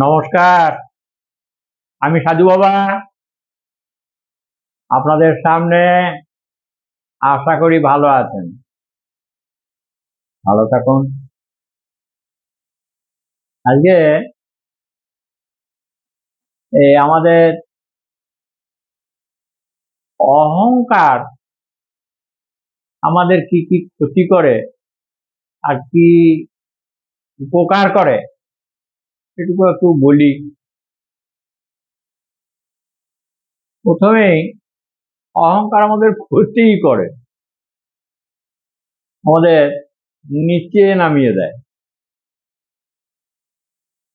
নমস্কার, আমি সাধু বাবা। আপনাদের সামনে আশা করি ভালো আছেন। ভালো থাকুন। আজকে এই আমাদের অহংকার আমাদের কি কি ক্ষতি করে আর কি উপকার করে সেটুকু একটু বলি। প্রথমেই অহংকার আমাদের ক্ষতিই করে। আমাদের নিচে নামিয়ে দেয়।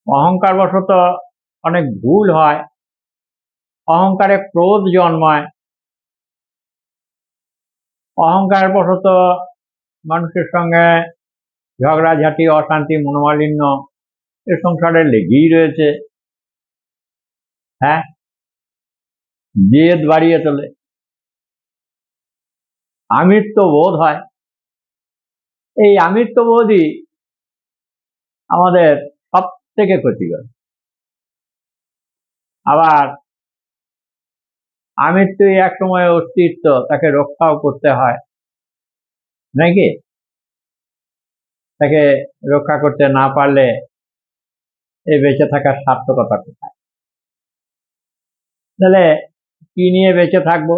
অহংকার বশত অনেক ভুল হয়। অহংকারে ক্রোধ জন্মায়। অহংকার বশত মানুষের সঙ্গে ঝগড়াঝাটি, অশান্তি, মনোমালিন্য এ সংসারে লেগেই রয়েছে। হ্যাঁ? জেদ বাড়িয়ে তোলে। আমিত্ব বোধ হয়। এই আমিত্ব বোধই আমাদের সব থেকে ক্ষতিকর। আবার আমিত্বই এক সময় অস্তিত্ব, তাকে রক্ষাও করতে হয়। নাকি? তাকে রক্ষা করতে না পারলে এই বেঁচে থাকার সার্থকতা কোথায়? তাহলে কি নিয়ে বেঁচে থাকব?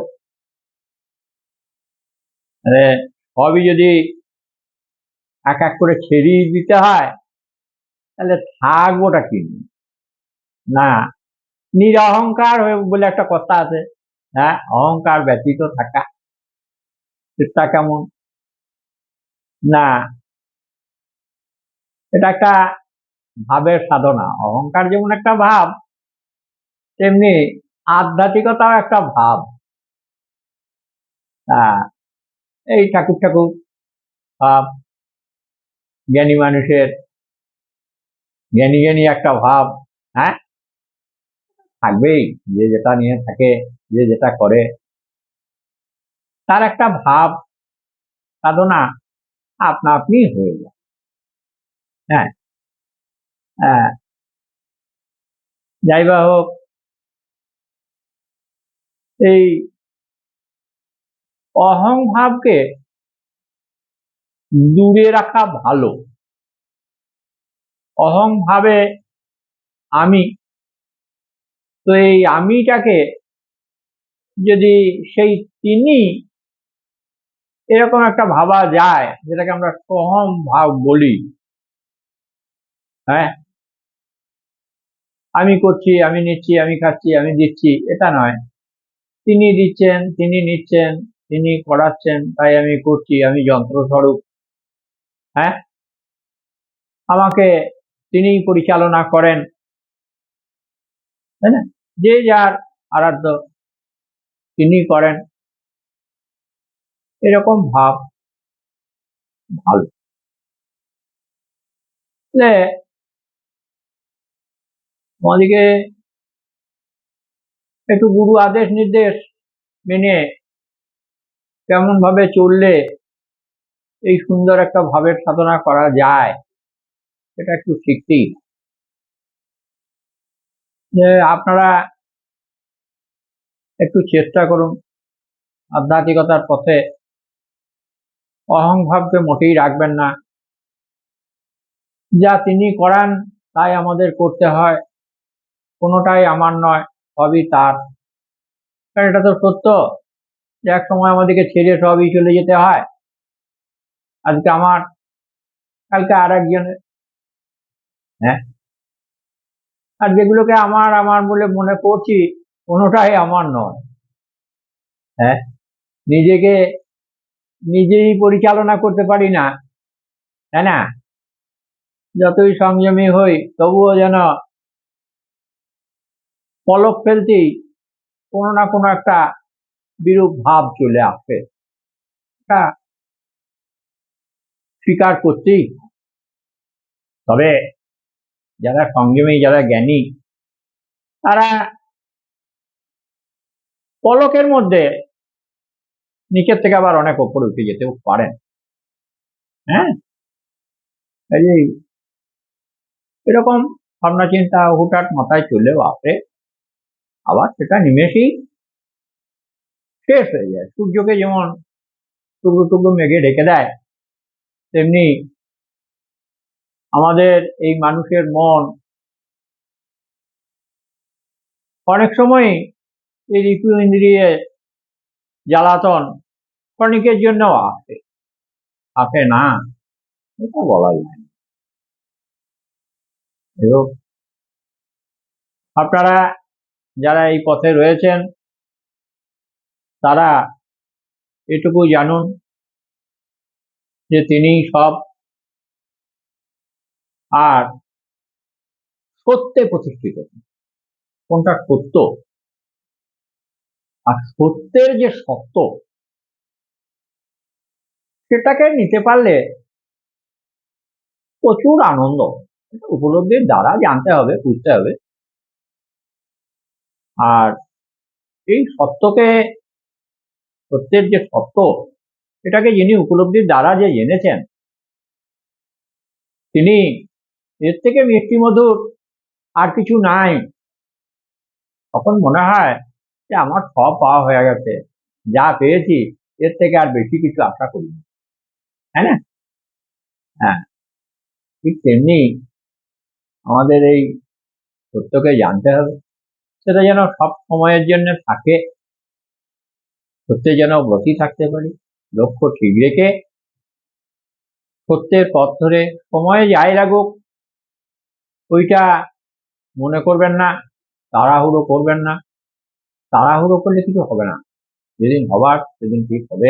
সবই যদি এক এক করে ছেড়িয়ে দিতে হয়, তাহলে থাকবোটা কি? না, নিরহংকার বলে একটা কথা আছে হ্যাঁ অহংকার ব্যতীত থাকা। সেটা কেমন? না, এটা একটা ভাবের সাধনা। অহংকার যেমন একটা ভাব, তেমনি আধ্যাত্মিকতাও একটা ভাব। হ্যাঁ এই ঠাকুর ঠাকুর ভাব, জ্ঞানী মানুষের জ্ঞানী জ্ঞানী একটা ভাব হ্যাঁ? থাকবেই, যে যেটা নিয়ে থাকে, যে যেটা করে। তার একটা ভাব, সাধনা, আপনা আপনি হয়ে যায় হ্যাঁ হ্যাঁ। যাই বা হোক, এই অহং ভাবকে দূরে রাখা ভালো। অহং ভাবে আমি, তো এই আমিটাকে যদি সেই তিনি এরকম একটা ভাবা যায়, যেটাকে আমরা সহম ভাব বলি। হ্যাঁ? আমি করছি, আমি নিচ্ছি, আমি খাচ্ছি, আমি দিচ্ছি, এটা নয়। তিনি দিচ্ছেন, তিনি নিচ্ছেন, তিনি করাচ্ছেন, তাই আমি করছি, আমি যন্ত্রস্বরূপ। হ্যাঁ? আমাকে তিনি পরিচালনা করেন। তাই না? যে যার আরাধ্য, তিনি করেন। এরকম ভাব। ভালো। আমাদেরকে একটু গুরু আদেশ নির্দেশ মেনে কেমন ভাবে চললে এই সুন্দর একটা ভাবের সাধনা করা যায়, এটা একটু শিখতেই। যে আপনারা একটু চেষ্টা করুন আধ্যাত্মিকতার পথে। অহংভাবকে মোটেই রাখবেন না। যা তিনি করান, তাই আমাদের করতে হয়। কোনোটাই আমার নয়, সবই তার। এটা তো সত্য যে এক সময় আমাদেরকে ছেড়ে সবই চলে যেতে হয়। আজকে আমার, কালকে আর একজনের হ্যাঁ? আর যেগুলোকে আমার আমার বলে মনে করছি, কোনোটাই আমার নয়। হ্যাঁ? নিজেকে নিজেই পরিচালনা করতে পারি না। তাই না? যতই সংযমী হই, তবুও যেন পলক ফেলতেই কোনো না কোনো একটা বিরূপ ভাব চলে আসে। এটা স্বীকার করতেই তবে যারা সংযমী যারা জ্ঞানী, তারা পলকের মধ্যে নিচের থেকে আবার অনেক ওপরে উঠে যেতেও পারেন। হ্যাঁ? এই এরকম ভাবনা চিন্তা হুটাট মাথায় চলেও আসে। আবার সেটা নিমেষেই শেষ হয়ে যায়। সূর্যকে যেমন টুকরো টুকরো মেঘে ঢেকে দেয়, তেমনি আমাদের এই মানুষের মন অনেক সময় এই ঋতু ইন্দ্রিয়ে জ্বালাতন ক্ষণিকের জন্য আসে। আসে না, এটা বলা যায় আপনারা যারা এই পথে রয়েছেন, তারা এটুকু জানুন যে তিনি সব আর সত্যে প্রতিষ্ঠিত। কোনটা সত্য? আর সত্যের যে সত্য সেটাকে নিতে পারলে প্রচুর আনন্দ। উপলব্ধির দ্বারা জানতে হবে, বুঝতে হবে। আর এই সত্যকে, সত্যের যে সত্য, এটাকে যিনি উপলব্ধির দ্বারা যে জেনেছেন, তিনি এর থেকে মিষ্টি মধুর আর কিছু নাই। তখন মনে হয় যে আমার সব পাওয়া হয়ে গেছে, যা পেয়েছি, এর থেকে আর বেশি কিছু আশা করি না। তাই না? হ্যাঁ। ঠিক তেমনি আমাদের এই সত্যকে জানতে হবে। সেটা যেন সব সময়ের জন্য থাকে। সত্যে যেন ব্রতী থাকতে পারি। লক্ষ্য ঠিক রেখে সত্যের পথ ধরে সময়ে যাই লাগুক, ওইটা মনে করবেন না, তাড়াহুড়ো করবেন না। তাড়াহুড়ো করলে কিছু হবে না। যেদিন হবার, সেদিন ঠিক হবে।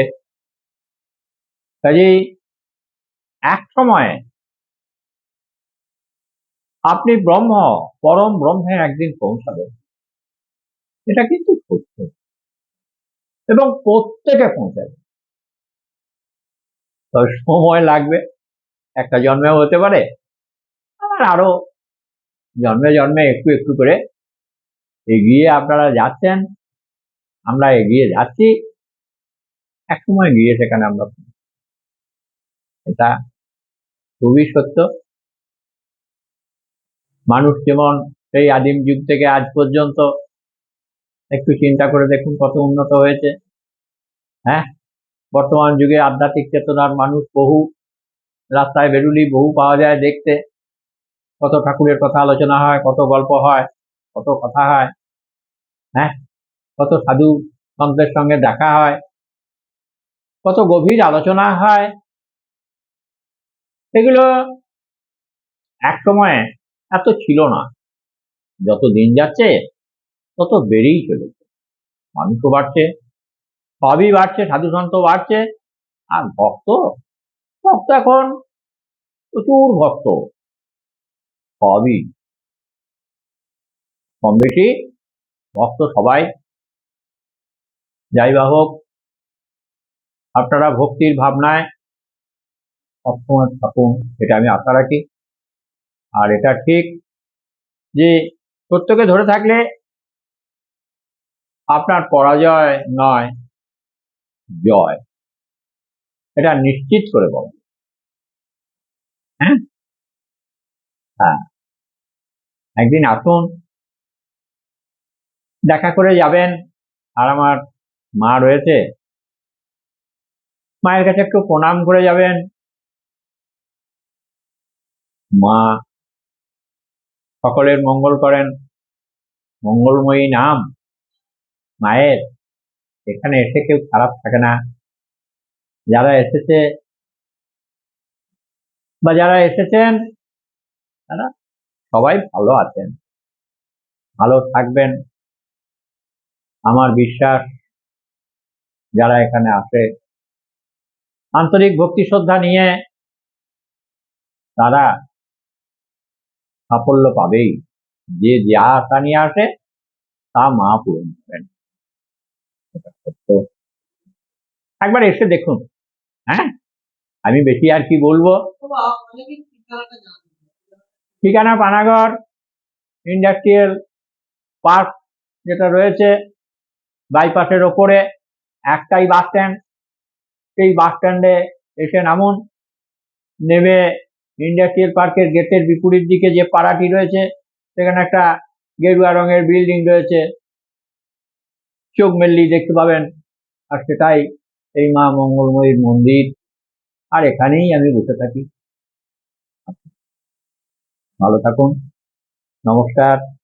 কাজেই এক সময়ে আপনি ব্রহ্ম, পরম ব্রহ্মে একদিন পৌঁছাবেন। এটা কিন্তু সত্য। এবং প্রত্যেকে পৌঁছাবে। তবে সময় লাগবে, একটা জন্মেও হতে পারে আবার আরও জন্মে জন্মে একটু একটু করে এগিয়ে আপনারা যাচ্ছেন, আমরা এগিয়ে যাচ্ছি, এক সময় গিয়ে সেখানে আমরা এটা খুবই সত্য। মানুষ যেমন সেই আদিম যুগ থেকে আজ পর্যন্ত একটু চিন্তা করে দেখুন কত উন্নত হয়েছে। হ্যাঁ? বর্তমান যুগে আধ্যাত্মিক চেতনার মানুষ বহু, রাস্তায় বেরুলি বহু পাওয়া যায় দেখতে। কত ঠাকুরের কথা আলোচনা হয়, কত গল্প হয়, কত কথা হয় হ্যাঁ? কত সাধু সন্তের সঙ্গে দেখা হয়, কত গভীর আলোচনা হয়। সেগুলো এক সময়ে এত ছিল না। যত দিন যাচ্ছে তত বেড়েই চলেছে। মানুষও বাড়ছে, সবই বাড়ছে সাধু সন্ত বাড়ছে, আর ভক্ত ভক্ত এখন প্রচুর ভক্ত। সবই। কম বেশি ভক্ত সবাই। যাই বা হোক, আপনারা ভক্তির ভাবনায় সবসময় থাকুন, এটা আমি আশা রাখি। আর এটা ঠিক যে সত্যকে ধরে থাকলে আপনার পরাজয় নয়, জয়। এটা নিশ্চিত করে বল হ্যাঁ? হ্যাঁ। একদিন আসুন, দেখা করে যাবেন, আর আমার মা রয়েছে। মায়ের কাছে একটু প্রণাম করে যাবেন। মা সকলের মঙ্গল করেন। মঙ্গলময়ী নাম। মায়ের। এখানে এসে কেউ খারাপ থাকে না। যারা এসেছে বা যারা এসেছেন, তারা সবাই ভালো আছেন। ভালো থাকবেন। আমার বিশ্বাস, যারা এখানে আসে, আন্তরিক ভক্তি শ্রদ্ধা নিয়ে তারা সাফল্য পাবেই। যে যা আশা নিয়ে আসে, তা মা পূরণ করেন একবার এসে দেখুন হ্যাঁ? আমি বেশি আর কি বলব? ঠিকানা পানাগড় ইন্ডাস্ট্রিয়াল পার্ক যেটা রয়েছে বাইপাসের ওপরে, একটাই বাস স্ট্যান্ড সেই বাস স্ট্যান্ডে এসে নামুন, নেমে ইন্ডাস্ট্রিয়াল পার্কের গেটের বিপরীত দিকে যে পাড়াটি রয়েছে, সেখানে একটা গেরুয়া রঙের বিল্ডিং রয়েছে। চোখ মেললেই দেখতে পাবেন। আর সেটাই এই মা মঙ্গলময়ীর মন্দির। আর এখানেই আমি বসে থাকি। ভালো থাকুন। নমস্কার।